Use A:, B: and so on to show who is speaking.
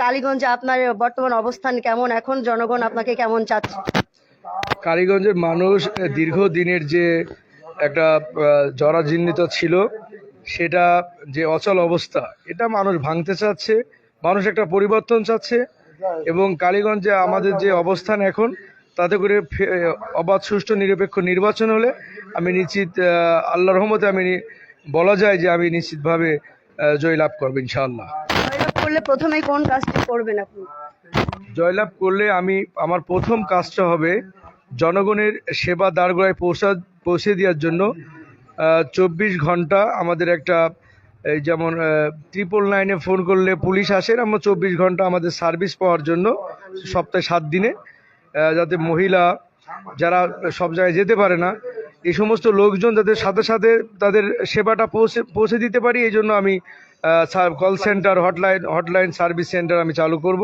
A: কালীগঞ্জে আপনার বর্তমান অবস্থান কেমন? এখন জনগণ আপনাকে কেমন চাচ্ছে?
B: কালীগঞ্জের মানুষ দীর্ঘদিনের যে একটা জরাজীর্ণিত ছিল সেটা যে অচল অবস্থা এটা মানুষ ভাঙতে চাচ্ছে মানুষ একটা পরিবর্তন চাচ্ছে এবং কালীগঞ্জে আমাদের যে অবস্থান এখন তাতে করে অবাধ সুষ্ঠু নিরপেক্ষ নির্বাচন হলে আমি নিশ্চিত আহ, আল্লাহর রহমতে আমি বলা যায় যে আমি নিশ্চিতভাবে জয়লাভ করব ইনশাআল্লাহ।
A: করলে প্রথমেই কোন কাজটি করবেন আপনি?
B: জয়লাভ করলে আমি, আমার প্রথম কাজটা হবে জনগণের সেবা দাঁড়গোড়ায় পৌঁছা, পৌঁছে দেওয়ার জন্য চব্বিশ ঘণ্টা আমাদের একটা, এই যেমন ট্রিপল নাইনে ফোন করলে পুলিশ আসে, আমরা চব্বিশ ঘণ্টা আমাদের সার্ভিস পাওয়ার জন্য সপ্তাহে সাত দিনে যাতে মহিলা, যারা সব জায়গায় যেতে পারে না এই সমস্ত লোকজন যাদের সাথে সাথে তাদের সেবাটা পৌঁছে পৌঁছে দিতে পারি, এই জন্য আমি call centre hotline hotline service centre আমি চালু করব।